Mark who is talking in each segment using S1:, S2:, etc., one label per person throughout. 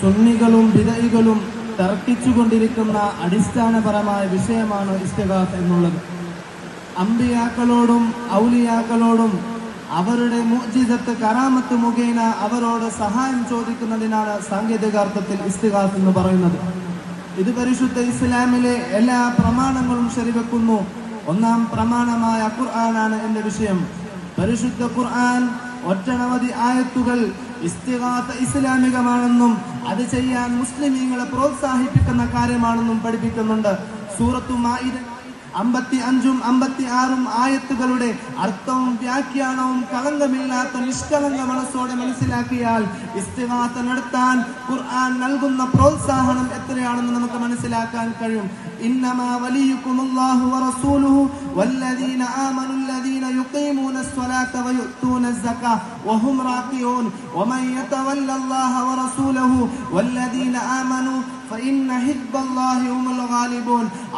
S1: സുന്നികളും വിദയികളും തർക്കിച്ചുകൊണ്ടിരിക്കുന്ന അടിസ്ഥാനപരമായ വിഷയമാണ് ഇസ്തിഗാത്ത് എന്നുള്ളത്. അമ്പിയാക്കളോടും ഔലിയാക്കളോടും അവരുടെ മുജിതത്ത് കരാമത്ത് മുഖേന അവരോട് സഹായം ചോദിക്കുന്നതിനാണ് സാങ്കേതികാർത്ഥത്തിൽ ഇസ്തിഗാത്ത് എന്ന് പറയുന്നത്. ഇത് പരിശുദ്ധ ഇസ്ലാമിലെ എല്ലാ പ്രമാണങ്ങളും ശരിവെക്കുന്നു. ഒന്നാം പ്രമാണമായ ഖുർആനാണ് എന്റെ വിഷയം. പരിശുദ്ധ ഖുർആൻ ഒറ്റനവധി ആയത്തുകൾ ഇസ്തിഗാത്ത ഇസ്ലാമികമാണെന്നും അത് ചെയ്യാൻ മുസ്ലിമീങ്ങളെ പ്രോത്സാഹിപ്പിക്കുന്ന കാര്യമാണെന്നും പഠിപ്പിക്കുന്നുണ്ട്. സൂറത്തു ആയിരം അമ്പത്തി അഞ്ചും അമ്പത്തി ആറും ആയത്തുകളുടെ അർത്ഥവും വ്യാഖ്യാനവും കളങ്കമില്ലാത്ത നിഷ്കളങ്ക മനസ്സോടെ മനസ്സിലാക്കിയാൽ ഇസ്തിവാത്ത നടത്താൻ ഖുർആൻ നൽകുന്ന പ്രോത്സാഹനം എത്രയാണെന്ന് നമുക്ക് മനസ്സിലാക്കാൻ കഴിയും. ഇന്നമാ വലിയുക്കുമുല്ലാഹു വറസൂലുഹു വല്ലദീന يقيمون الصلاة ويؤتون الزكاة وهم راكعون ومن يتولى الله ورسوله والذين آمنوا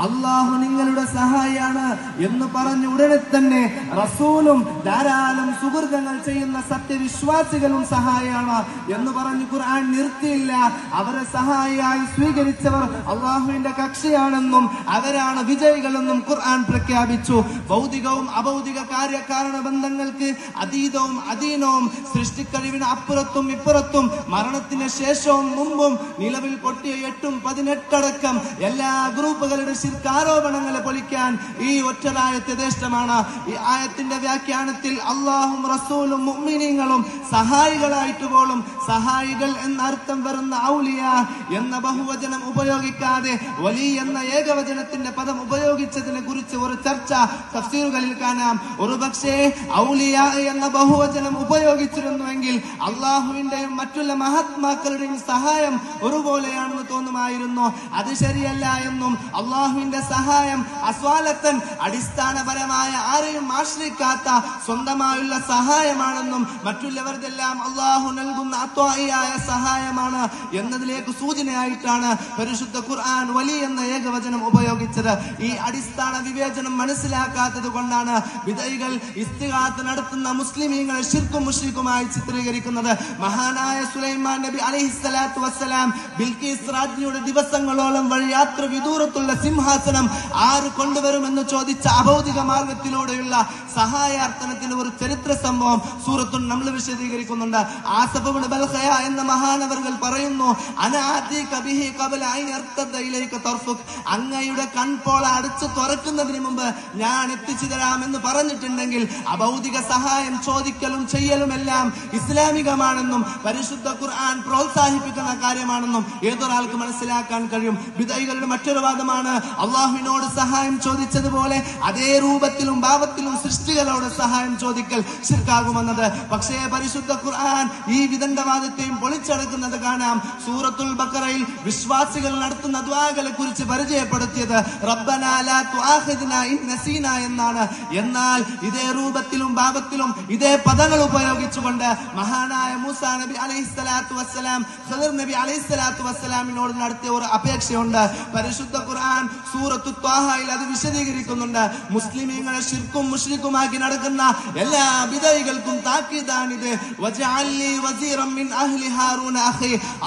S1: അള്ളാഹു നിങ്ങളുടെ സഹായിയാണ് എന്ന് പറഞ്ഞ ഉടനെ തന്നെ റസൂലും ധാരാളം സുഹൃതങ്ങൾ ചെയ്യുന്ന സത്യവിശ്വാസികളും സഹായിയാണ് എന്ന് പറഞ്ഞ് ഖുർആൻ നിർത്തിയില്ല. അവരെ സഹായിയായി സ്വീകരിച്ചവർ അള്ളാഹുവിന്റെ കക്ഷിയാണെന്നും അവരാണ് വിജയികളെന്നും ഖുർആൻ പ്രഖ്യാപിച്ചു. ഭൗതികവും അഭൗതിക കാര്യകാരണ ബന്ധങ്ങൾക്ക് അതീതവും അധീനവും സൃഷ്ടിക്കഴിവിന് അപ്പുറത്തും ഇപ്പുറത്തും മരണത്തിന് ശേഷവും മുമ്പും നിലവിൽ പൊട്ടിയ എട്ടും പതിനെട്ടടക്കം എല്ലാ ഗ്രൂപ്പുകളുടെ ശിർക്കാരോപണങ്ങളെ പൊളിക്കാൻ ഈ ഒറ്റരായത്തെ ദേശമാണ് ഈ ആയത്തിന്റെ വ്യാഖ്യാനത്തിൽ അള്ളാഹും റസൂലും മുഅ്മിനീങ്ങളും സഹായികളായിട്ട് പോലും സഹായികൾ എന്ന അർത്ഥം വരുന്ന ഔലിയ എന്ന ബഹുവചനം ഉപയോഗിക്കാതെ വലി എന്ന ഏകവചനത്തിന്റെ പദം ഉപയോഗിച്ചതിനെ കുറിച്ച് ഒരു ചർച്ച തഫ്സീറുകളിൽ കാണാം. ഒരു പക്ഷേ ഔലിയ എന്ന ബഹുവചനം ഉപയോഗിച്ചിരുന്നുവെങ്കിൽ അള്ളാഹുവിന്റെയും മറ്റുള്ള മഹാത്മാക്കളുടെയും സഹായം ഒരുപോലെയാണെന്ന് തോന്നുമായിരുന്നു അത് ശരിയല്ല എന്നും അള്ളാഹുവിന്റെ സഹായം അസ്വാലത്തൻ അടിസ്ഥാനപരമായ ആരെയും ആശ്രയിക്കാത്ത സ്വന്തമായുള്ള സഹായമാണെന്നും മറ്റുള്ളവർക്കെല്ലാം അള്ളാഹു നൽകുന്ന അത്വായിയായ സഹായമാണ് എന്നതിലേക്ക് സൂചനയായിട്ടാണ് പരിശുദ്ധ ഖുർആൻ വലി എന്ന ഏകവചനം ഉപയോഗിച്ചത്. ഈ അടിസ്ഥാന വിവേചനം മനസ്സിലാക്കാത്തത് കൊണ്ടാണ് വിധൈകൾ ഇസ്തിഹാത്ത് നടത്തുന്ന മുസ്ലിമീങ്ങളെ ശിർക്കും മുഷ്രിക്കുമായി ചിത്രീകരിക്കുന്നത്. മഹാനായ സുലൈമാൻ നബി അലൈഹിസ്സലാത്തു വസ്സലാം ബിൽക്കീസ് രാജ്ഞിയുടെ ദിവസങ്ങളോളം വഴി യാത്ര വിദൂരത്തുള്ള സിംഹാസനം ആര് കൊണ്ടുവരുമെന്ന് ചോദിച്ച അഭൗതിക മാർഗത്തിലൂടെയുള്ള സഹായാർത്ഥനത്തിന് ഒരു ചരിത്ര സംഭവം സൂറത്തു നമ്മൾ വിശദീകരിക്കുന്നുണ്ട്. ആസഫബിന് ബൽഹയ എന്ന മഹാനവർകൾ പറയുന്നു അനാദി കബിഹി അങ്ങയുടെ കൺപോള അടച്ചു തുറക്കുന്നതിന് മുമ്പ് ഞാൻ എത്തിച്ചു തരാമെന്ന് പറഞ്ഞിട്ടുണ്ടെങ്കിൽ അഭൗതിക സഹായം ചോദിക്കലും ചെയ്യലും എല്ലാം ഇസ്ലാമികമാണെന്നും പരിശുദ്ധ ഖുർആൻ പ്രോത്സാഹിപ്പിക്കുന്ന കാര്യമാണെന്നും ഏതൊരാൾക്ക് മനസ്സിലാക്കാൻ കഴിയും. വിധൈകളുടെ മറ്റൊരു വാദമാണ് അള്ളാഹുവിനോട് സഹായം ചോദിച്ചതുപോലെ അതേ രൂപത്തിലും ഭാവത്തിലും സൃഷ്ടികളോട് സഹായം ചോദിക്കൽ ശിർക്കാകുമെന്നത്. പക്ഷേ പരിശുദ്ധ ഖുർആൻ ഈ വിദണ്ഡവാദത്തെയും പൊളിച്ചടക്കുന്നത് കാണാം. സൂറത്തുൽ ബക്കറയിൽ വിശ്വാസികൾ നടത്തുന്ന ദ്വാകളെ കുറിച്ച് പരിചയപ്പെടുത്തിയത് എന്നാണ്. എന്നാൽ ഇതേ രൂപത്തിലും ഭാവത്തിലും ഇതേ പദങ്ങൾ ഉപയോഗിച്ചുകൊണ്ട് മഹാനായ മൂസ നബി അലൈഹിസ്സലാത്തു വസ്സലാം നബി അലൈഹിസ്സലാത്തു വസ്സലാമിനോട് നടത്തിയ ഒരു അപേക്ഷയുണ്ട്. പരിശുദ്ധ ഖുർആൻ സൂറത്തു ത്വാഹയിൽ അത് വിശദീകരിക്കുന്നുണ്ട്. മുസ്ലിമീങ്ങളെ ശിർക്കും മുഷ്രിക്കുമാക്കി നടക്കുന്ന എല്ലാ വിധൈകൾക്കും താക്കീതാണിത്.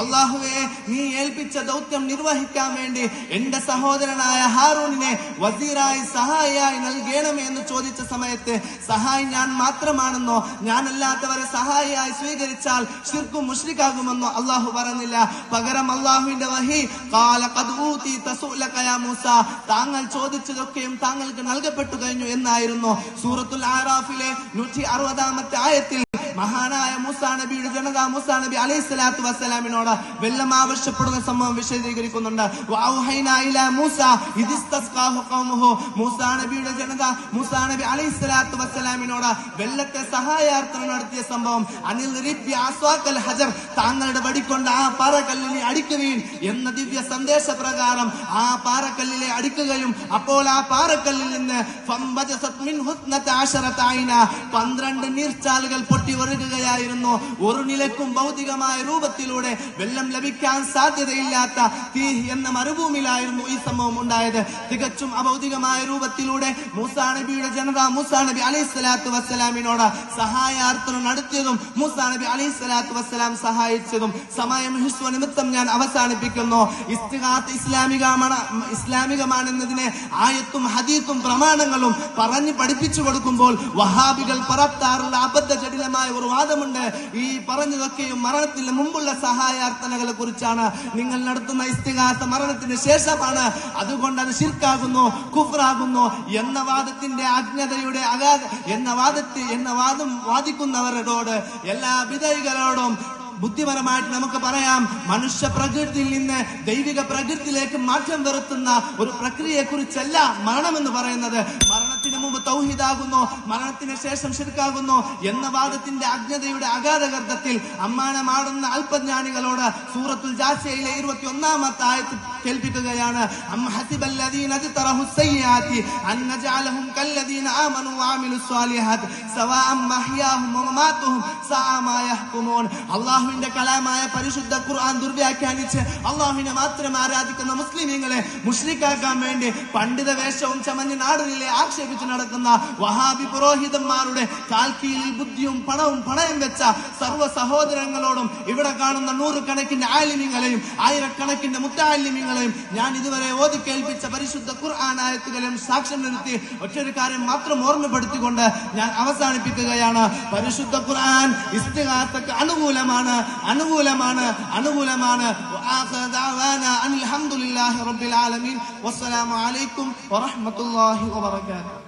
S1: അള്ളാഹുവെ നീ ഏൽപ്പിച്ച ദൗത്യം നിർവഹിക്കാൻ വേണ്ടി എന്റെ സഹോദരനായ ഹാറൂണിനെ വസീറായി സഹായിയായി നൽകണമേ എന്ന് ചോദിച്ച സമയത്ത് സഹായി ഞാൻ മാത്രമാണെന്നോ? ഞാനല്ലാത്തവരെ സഹായിയായി സ്വീകരിച്ചാൽ ശിർക്കും മുഷ്രിക്കാകുമെന്നോ? അള്ളാഹു പറഞ്ഞില്ല. പകരം അള്ളാഹുവിന്റെ മൂസ താങ്കൾ ചോദിച്ചതൊക്കെയും താങ്കൾക്ക് നൽകപ്പെട്ടു കഴിഞ്ഞു എന്നായിരുന്നു സൂറത്തുൽ ആറാഫിലെ നൂറ്റി അറുപതാമത്തെ ആയത്തിൽ മഹാനായ മൂസാ നബിയുടെ ജനത മൂസാ നബി അലൈഹി സ്വലാത്തു വസ്സലാമിനോട് വെള്ളം ആവശ്യപ്പെടുന്ന സംഭവം വിശദീകരിക്കുന്നുണ്ട്. മൂസ നബിയുടെ ജനത മൂസാ നബി അലൈഹി സ്വലാത്തു വസ്സലാമിനോട് വെള്ളത്തെ സഹായാർത്ഥന നടത്തിയ സംഭവം അനിൽ ഹജർ താങ്കളുടെ വടിക്കൊണ്ട് ആ പാറക്കല്ലിനെ അടിക്കുകയും എന്ന ദിവ്യ സന്ദേശ പ്രകാരം ആ പാറക്കല്ലിലെ അടിക്കുകയും അപ്പോൾ ആ പാറക്കല്ലിൽ നിന്ന് പന്ത്രണ്ട് നീർച്ചാലുകൾ പൊട്ടി ഒഴുകുകയായിരുന്നു ഒരു നിലക്കും ഭൗതികമായ രൂപത്തിലൂടെ വെള്ളം ലഭിക്കാൻ സാധ്യതയില്ലാത്ത തീ എന്ന മരുഭൂമിയിലായിരുന്നു ഈ സംഭവം ഉണ്ടായത്. തികച്ചും അഭൗതികമായ രൂപത്തിലൂടെ മൂസാ നബിയുടെ ജനത മൂസാ നബി അലൈഹി സ്വലാത്തു വസ്സലാമിനോട് സഹായാർത്ഥന നടത്തിയതും മൂസാ നബി അലൈഹി സ്വലാത്തു വസ്സലാം സഹായിച്ചതും സമയം ഹിസ്വ നിമിത്തം ഞാൻ അവസാനിപ്പിക്കുന്നു. ഇസ്തിഹാത്ത് ഇസ്ലാമികമാണ് ഇസ്ലാമികമാണെന്നതിനെ ആയത്തും ഹദീത്തും പ്രമാണങ്ങളും പറഞ്ഞു പഠിപ്പിച്ചു കൊടുക്കുമ്പോൾ വഹാബികൾ പറത്താറുള്ള അബദ്ധ ജടിലമായ ഒരു വാദമുണ്ട്. ഈ പറഞ്ഞതൊക്കെയും മരണത്തിന് മുമ്പുള്ള സഹായാർത്ഥനകളെ കുറിച്ചാണ് നിങ്ങൾ നടത്തുന്ന ഇസ്തിഹാസ മരണത്തിന് ശേഷമാണ്. അതുകൊണ്ട് അത് ശിർക്കാകുന്നു കുഫ്രാകുന്നു എന്ന വാദത്തിന്റെ അജ്ഞതയുടെ അഗാധ എന്ന വാദത്തിൽ എന്ന വാദം വാദിക്കുന്നവരോട് എല്ലാ വിധൈകളോടും ബുദ്ധിപരമായിട്ട് നമുക്ക് പറയാം. മനുഷ്യ പ്രകൃതിയിൽ നിന്ന് ദൈവിക പ്രകൃതിയിലേക്ക് മാറ്റം വരുത്തുന്ന ഒരു പ്രക്രിയയെ കുറിച്ചല്ല മരണം എന്ന് പറയുന്നത്. മുമ്പ് തൗഹീദാകുന്നു മരണത്തിന് ശേഷം ശിർക്കാകുന്നു എന്ന വാദത്തിന്റെ അജ്ഞതയുടെ അഗാധഗർദ്ധത്തിൽ അമ്മാനമാടുന്ന അല്പജ്ഞാനികളോട് സൂറത്തുൽ ജാസിയയിലെ ഇരുപത്തി ഒന്നാമത്തെ ആയത്ത് കേൾപ്പിക്കുകയാണ്. അള്ളാഹുവിന്റെ കലാമായ പരിശുദ്ധ ഖുർആൻ ദുർവ്യാഖ്യാനിച്ച് അല്ലാഹുവിനെ മാത്രം ആരാധിക്കുന്ന മുസ്ലിമീങ്ങളെ മുഷ്രിക്കാക്കാൻ വേണ്ടി പണ്ഡിത വേഷവും ചമഞ്ഞ് നാടുകളിലെ ആക്ഷേപിച്ച് നടക്കുന്ന വഹാബി പുരോഹിതന്മാരുടെ കാൽക്കീയിൽ ബുദ്ധിയും പണവും പണയം വെച്ച സർവ സഹോദരങ്ങളോടും ഇവിടെ കാണുന്ന നൂറുകണക്കിന് ആലിമ്യങ്ങളെയും ആയിരക്കണക്കിന് മുത്താലിമ്യങ്ങളെയും ഞാൻ ഇതുവരെ ഓതി കേൾപ്പിച്ച പരിശുദ്ധ ഖുർആൻ ആയത്തുകളെയും സാക്ഷ്യം നിർത്തി ഒറ്റൊരു കാര്യം മാത്രം ഓർമ്മപ്പെടുത്തിക്കൊണ്ട് ഞാൻ അവസാനിപ്പിക്കുകയാണ്. പരിശുദ്ധ ഖുർആൻ ഇസ്തിഹാത്തക്ക് അനുകൂലമാണ് അനുകൂലമാണ് അനുകൂലമാണ്. അനിൽ അലഹമുല്ലാഹി റബ്ബിൽ ആലമീൻ. വസ്സലാമു അലൈക്കും വറഹ്മത്തുള്ളാഹി വബറകാതുഹു.